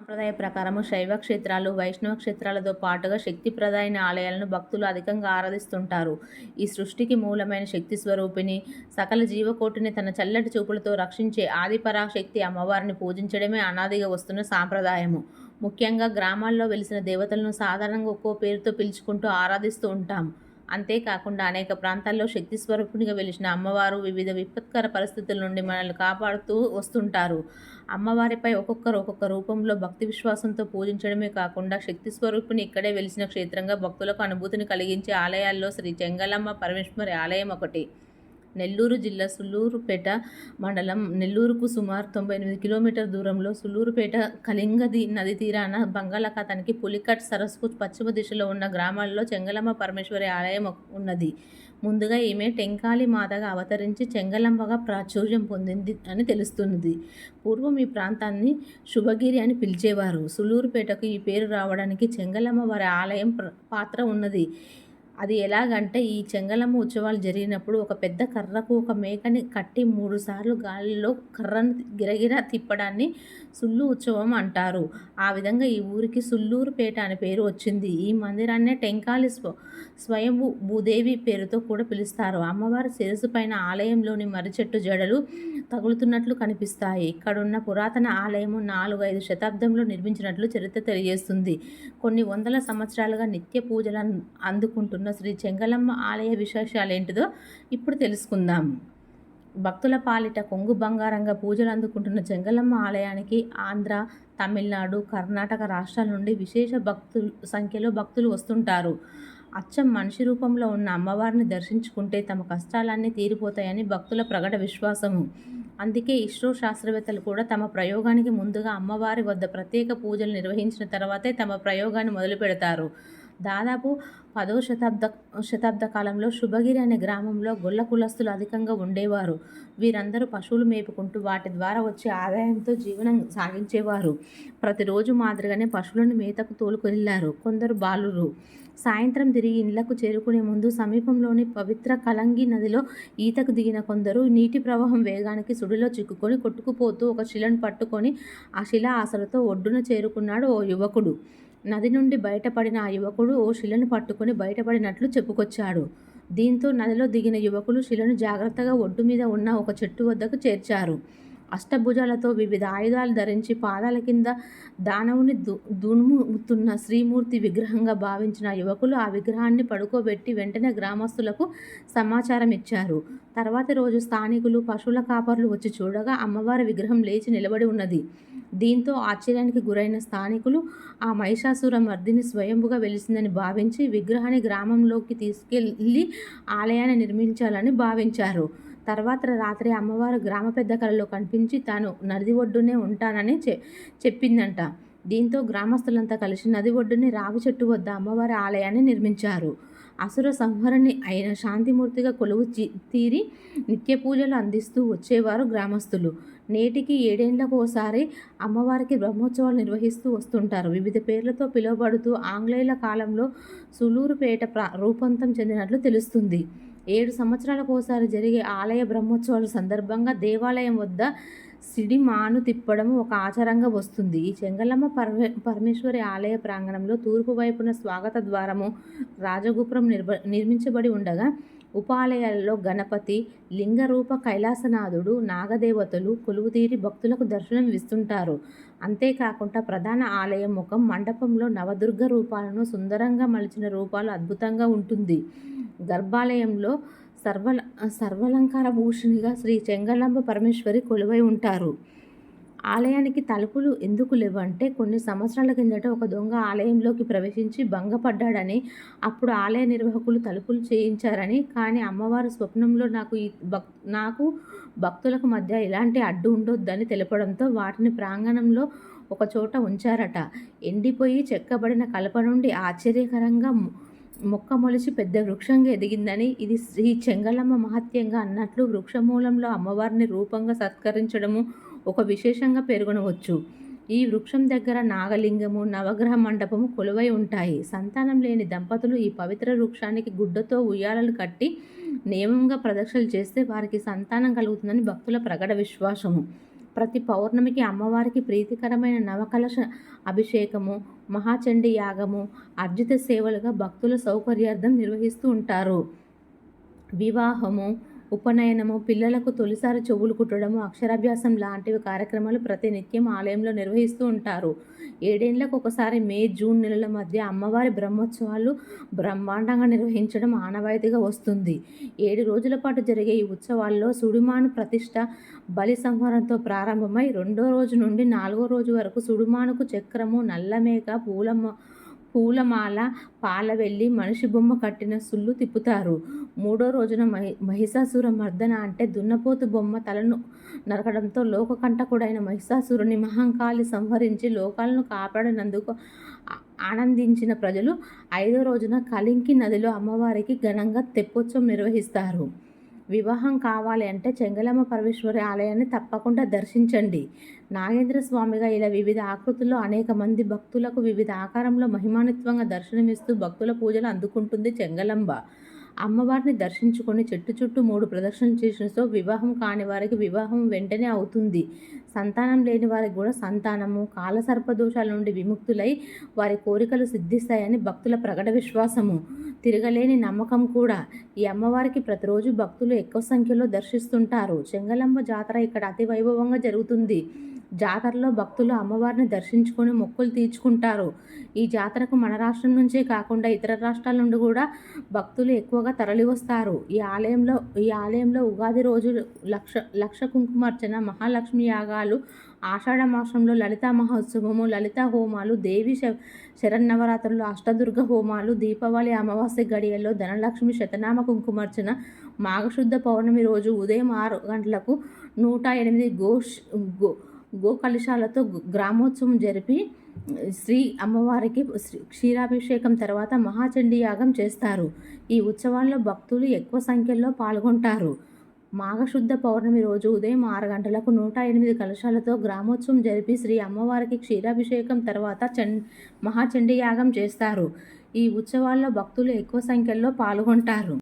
సంప్రదాయ ప్రకారము శైవ క్షేత్రాలు వైష్ణవ క్షేత్రాలతో పాటుగా శక్తిప్రదాయన ఆలయాలను భక్తులు అధికంగా ఆరాధిస్తుంటారు. ఈ సృష్టికి మూలమైన శక్తి స్వరూపిణి సకల జీవకోటిని తన చల్లటి చూపులతో రక్షించే ఆదిపరాశక్తి అమ్మవారిని పూజించడమే అనాదిగా వస్తున్న సాంప్రదాయము. ముఖ్యంగా గ్రామాల్లో వెలిసిన దేవతలను సాధారణంగా ఒక్కో పేరుతో పిలుచుకుంటూ ఆరాధిస్తూ ఉంటాం. అంతేకాకుండా అనేక ప్రాంతాల్లో శక్తి స్వరూపునిగా వెలిసిన అమ్మవారు వివిధ విపత్కర పరిస్థితుల నుండి మనల్ని కాపాడుతూ వస్తుంటారు. అమ్మవారిపై ఒక్కొక్కరు ఒక్కొక్క రూపంలో భక్తి విశ్వాసంతో పూజించడమే కాకుండా శక్తి స్వరూపుని ఇక్కడే వెలిసిన క్షేత్రంగా భక్తులకు అనుభూతిని కలిగించే ఆలయాల్లో శ్రీ చెంగలమ్మ పరమేశ్వరి ఆలయం ఒకటి. నెల్లూరు జిల్లా సుల్లూరుపేట మండలం. నెల్లూరుకు సుమారు తొంభై ఎనిమిది కిలోమీటర్ దూరంలో సుల్లూరుపేట కళింగది నది తీరాన బంగాళాఖాతానికి పులికట్ సరస్సుకు పశ్చిమ దిశలో ఉన్న గ్రామాల్లో చెంగలమ్మ పరమేశ్వరి ఆలయం ఉన్నది. ముందుగా ఈమె టెంకాళి మాతగా అవతరించి చెంగలమ్మగా ప్రాచుర్యం పొందింది అని తెలుస్తున్నది. పూర్వం ఈ ప్రాంతాన్ని శుభగిరి అని పిలిచేవారు. సులూరుపేటకు ఈ పేరు రావడానికి చెంగలమ్మ వారి ఆలయం పాత్ర ఉన్నది. అది ఎలాగంటే ఈ చెంగలమ్మ ఉత్సవాలు జరిగినప్పుడు ఒక పెద్ద కర్రకు ఒక మేకని కట్టి మూడుసార్లు గాలిలో కర్రను గిరగిరా తిప్పడాన్ని సుల్లు ఉత్సవం అంటారు. ఆ విధంగా ఈ ఊరికి సుల్లూరుపేట అనే పేరు వచ్చింది. ఈ మందిరాన్నే టెంకాలి స్వ స్వయంభూ భూదేవి పేరుతో కూడా పిలుస్తారు. అమ్మవారి శిరస్సు పైన ఆలయంలోని మర్రిచెట్టు జడలు తగులుతున్నట్లు కనిపిస్తాయి. ఇక్కడున్న పురాతన ఆలయము నాలుగు ఐదు శతాబ్దంలో నిర్మించినట్లు చరిత్ర తెలియజేస్తుంది. కొన్ని వందల సంవత్సరాలుగా నిత్య పూజలను అందుకుంటున్న శ్రీ చెంగలమ్మ ఆలయ విశేషాలు ఏంటిదో ఇప్పుడు తెలుసుకుందాం. భక్తుల పాలిట కొంగు బంగారంగా పూజలు అందుకుంటున్న చెంగలమ్మ ఆలయానికి ఆంధ్ర తమిళనాడు కర్ణాటక రాష్ట్రాల నుండి విశేష భక్తులు సంఖ్యలో భక్తులు వస్తుంటారు. అచ్చం మనిషి రూపంలో ఉన్న అమ్మవారిని దర్శించుకుంటే తమ కష్టాలన్నీ తీరిపోతాయని భక్తుల ప్రగట విశ్వాసము. అందుకే ఇస్రో శాస్త్రవేత్తలు కూడా తమ ప్రయోగానికి ముందుగా అమ్మవారి వద్ద ప్రత్యేక పూజలు నిర్వహించిన తర్వాతే తమ ప్రయోగాన్ని మొదలు పెడతారు దాదాపు పదో శతాబ్ద శతాబ్ద కాలంలో శుభగిరి అనే గ్రామంలో గొల్ల కులస్తులు అధికంగా ఉండేవారు. వీరందరూ పశువులు మేపుకుంటూ వాటి ద్వారా వచ్చే ఆదాయంతో జీవనం సాగించేవారు. ప్రతిరోజు మాదిరిగానే పశువులను మేతకు తోలుకొనిల్లారు కొందరు బాలురు. సాయంత్రం తిరిగి ఇళ్ళకు చేరుకునే ముందు సమీపంలోని పవిత్ర కలంగి నదిలో ఈతకు దిగిన కొందరు నీటి ప్రవాహం వేగానికి సుడిలో చిక్కుకొని కొట్టుకుపోతూ ఒక శిలను పట్టుకొని ఆ శిల ఆశలతో ఒడ్డున చేరుకున్నాడు ఓ యువకుడు. నది నుండి బయటపడిన ఆ యువకుడు ఓ శిలను పట్టుకుని బయటపడినట్లు చెప్పుకొచ్చాడు. దీంతో నదిలో దిగిన యువకులు శిలను జాగ్రత్తగా ఒడ్డు మీద ఉన్న ఒక చెట్టు వద్దకు చేర్చారు. అష్టభుజాలతో వివిధ ఆయుధాలు ధరించి పాదాల కింద దానవుని దు దున్ముతున్న శ్రీమూర్తి విగ్రహంగా భావించిన యువకులు ఆ విగ్రహాన్ని పడుకోబెట్టి వెంటనే గ్రామస్తులకు సమాచారం ఇచ్చారు. తర్వాతి రోజు స్థానికులు పశువుల కాపర్లు వచ్చి చూడగా అమ్మవారి విగ్రహం లేచి నిలబడి ఉన్నది. దీంతో ఆశ్చర్యానికి గురైన స్థానికులు ఆ మహిషాసుర మర్దిని స్వయంభుగా వెలిసిందని భావించి విగ్రహాన్ని గ్రామంలోకి తీసుకెళ్ళి ఆలయాన్ని నిర్మించాలని భావించారు. తర్వాత రాత్రి అమ్మవారు గ్రామ పెద్ద కళలో కనిపించి తాను నది ఒడ్డునే ఉంటానని చె చెప్పిందంట. దీంతో గ్రామస్తులంతా కలిసి నది ఒడ్డునే రావి చెట్టు వద్ద అమ్మవారి ఆలయాన్ని నిర్మించారు. అసుర సంహరణి అయిన శాంతిమూర్తిగా కొలువు తీరి నిత్య పూజలు అందిస్తూ వచ్చేవారు గ్రామస్తులు. నేటికి ఏడేండ్లకు ఒకసారి అమ్మవారికి బ్రహ్మోత్సవాలు నిర్వహిస్తూ వస్తుంటారు. వివిధ పేర్లతో పిలువబడుతూ ఆంగ్లేయుల కాలంలో సులూరుపేట ప్ర రూపాంతం చెందినట్లు తెలుస్తుంది. ఏడు సంవత్సరాలకు ఒకసారి జరిగే ఆలయ బ్రహ్మోత్సవాల సందర్భంగా దేవాలయం వద్ద సిడిమాను తిప్పడం ఒక ఆచారంగా వస్తుంది. ఈ చెంగలమ్మ పరమే పరమేశ్వరి ఆలయ ప్రాంగణంలో తూర్పు వైపున స్వాగత ద్వారము రాజగోపురం నిర్భ నిర్మించబడి ఉండగా ఉపాలయాల్లో గణపతి లింగరూప కైలాసనాథుడు నాగదేవతలు కొలువుతీరి భక్తులకు దర్శనం ఇస్తుంటారు. అంతేకాకుండా ప్రధాన ఆలయం ముఖం మండపంలో నవదుర్గ రూపాలను సుందరంగా మలిచిన రూపాలు అద్భుతంగా ఉంటుంది. గర్భాలయంలో సర్వ సర్వలంకార భూషణిగా శ్రీ చెంగళంబ పరమేశ్వరి కొలువై ఉంటారు. ఆలయానికి తలుపులు ఎందుకు లేవంటే కొన్ని సంవత్సరాల కిందట ఒక దొంగ ఆలయంలోకి ప్రవేశించి భంగపడ్డాడని అప్పుడు ఆలయ నిర్వాహకులు తలుపులు చేయించారని కానీ అమ్మవారు స్వప్నంలో నాకు ఈ భక్ నాకు భక్తులకు మధ్య ఎలాంటి అడ్డు ఉండొద్దని తెలపడంతో వాటిని ప్రాంగణంలో ఒక చోట ఉంచారట. ఎండిపోయి చెక్కబడిన కలప నుండి ఆశ్చర్యకరంగా మొక్క మొలిచి పెద్ద వృక్షంగా ఎదిగిందని ఇది శ్రీ చెంగలమ్మ మహత్యంగా అన్నట్లు వృక్షమూలంలో అమ్మవారిని రూపంగా సత్కరించడము ఒక విశేషంగా పేర్కొనవచ్చు. ఈ వృక్షం దగ్గర నాగలింగము నవగ్రహ మండపము కొలువై ఉంటాయి. సంతానం లేని దంపతులు ఈ పవిత్ర వృక్షానికి గుడ్డతో ఉయ్యాలలు కట్టి నియమంగా ప్రదక్షిణలు చేస్తే వారికి సంతానం కలుగుతుందని భక్తుల ప్రగడ విశ్వాసము. ప్రతి పౌర్ణమికి అమ్మవారికి ప్రీతికరమైన నవకలశ అభిషేకము మహాచండీ యాగము అర్జిత సేవలుగా భక్తుల సౌకర్యార్థం నిర్వహిస్తూ ఉంటారు. వివాహము ఉపనయనము పిల్లలకు తొలిసారి చెవులు కుట్టడము అక్షరాభ్యాసం లాంటివి కార్యక్రమాలు ప్రతినిత్యం ఆలయంలో నిర్వహిస్తూ ఉంటారు. ఏడేళ్ళకు ఒకసారి మే జూన్ నెలల మధ్య అమ్మవారి బ్రహ్మోత్సవాలు బ్రహ్మాండంగా నిర్వహించడం ఆనవాయితీగా వస్తుంది. ఏడు రోజుల పాటు జరిగే ఈ ఉత్సవాల్లో సుడిమాను ప్రతిష్ట బలి సంహారంతో ప్రారంభమై రెండో రోజు నుండి నాలుగో రోజు వరకు సుడిమానుకు చక్రము నల్లమేక పూలమ్మ పూలమాల పాలవెల్లి మనిషి బొమ్మ కట్టిన సుళ్ళు తిప్పుతారు. మూడో రోజున మహి మహిషాసుర మర్దన అంటే దున్నపోతు బొమ్మ తలను నరకడంతో లోకకంటకుడైన మహిషాసురుని మహంకాళి సంహరించి లోకాలను కాపాడినందుకు ఆనందించిన ప్రజలు ఐదో రోజున కలింకి నదిలో అమ్మవారికి ఘనంగా తెప్పోత్సవం నిర్వహిస్తారు. వివాహం కావాలి అంటే చెంగలమ్మ పరమేశ్వరి ఆలయాన్ని తప్పకుండా దర్శించండి. నాగేంద్ర స్వామిగా ఇలా వివిధ ఆకృతుల్లో అనేక మంది భక్తులకు వివిధ ఆకారంలో మహిమానిత్వంగా దర్శనమిస్తూ భక్తుల పూజలు అందుకుంటుంది చెంగలంబ అమ్మవారిని దర్శించుకొని చెట్టు చుట్టూ మూడు ప్రదక్షిణలు చేసినతో వివాహం కాని వారికి వివాహం వెంటనే అవుతుంది. సంతానం లేని వారికి కూడా సంతానము కాలసర్పదోషాల నుండి విముక్తులై వారి కోరికలు సిద్ధిస్తాయని భక్తుల ప్రకట విశ్వాసము. తిరగలేని నమ్మకం కూడా ఈ అమ్మవారికి ప్రతిరోజు భక్తులు ఎక్కువ సంఖ్యలో దర్శిస్తుంటారు. చెంగలమ్మ జాతర ఇక్కడ అతి వైభవంగా జరుగుతుంది. జాతరలో భక్తులు అమ్మవారిని దర్శించుకొని మొక్కులు తీర్చుకుంటారు. ఈ జాతరకు మన రాష్ట్రం నుంచే కాకుండా ఇతర రాష్ట్రాల నుండి కూడా భక్తులు ఎక్కువగా తరలివస్తారు. ఈ ఆలయంలో ఈ ఆలయంలో ఉగాది రోజు లక్ష లక్ష కుంకుమార్చన మహాలక్ష్మి యాగాలు ఆషాఢ మాసంలో లలితా మహోత్సవము లలిత హోమాలు దేవి శరన్నవరాత్రులు అష్టదుర్గ హోమాలు దీపావళి అమావాస్య గడియల్లో ధనలక్ష్మి శతనామ కుంకుమార్చన మాఘశుద్ధ పౌర్ణమి రోజు ఉదయం ఆరు గంటలకు నూట ఎనిమిది గోష్ గో గోకలశాలతో గ్రామోత్సవం జరిపి శ్రీ అమ్మవారికి క్షీరాభిషేకం తర్వాత మహాచండీ యాగం చేస్తారు. ఈ ఉత్సవాల్లో భక్తులు ఎక్కువ సంఖ్యలో పాల్గొంటారు. మాఘశుద్ధ పౌర్ణమి రోజు ఉదయం ఆరు గంటలకు నూట ఎనిమిది కలశాలతో గ్రామోత్సవం జరిపి శ్రీ అమ్మవారికి క్షీరాభిషేకం తర్వాత చం మహాచండీ యాగం చేస్తారు. ఈ ఉత్సవాల్లో భక్తులు ఎక్కువ సంఖ్యలో పాల్గొంటారు.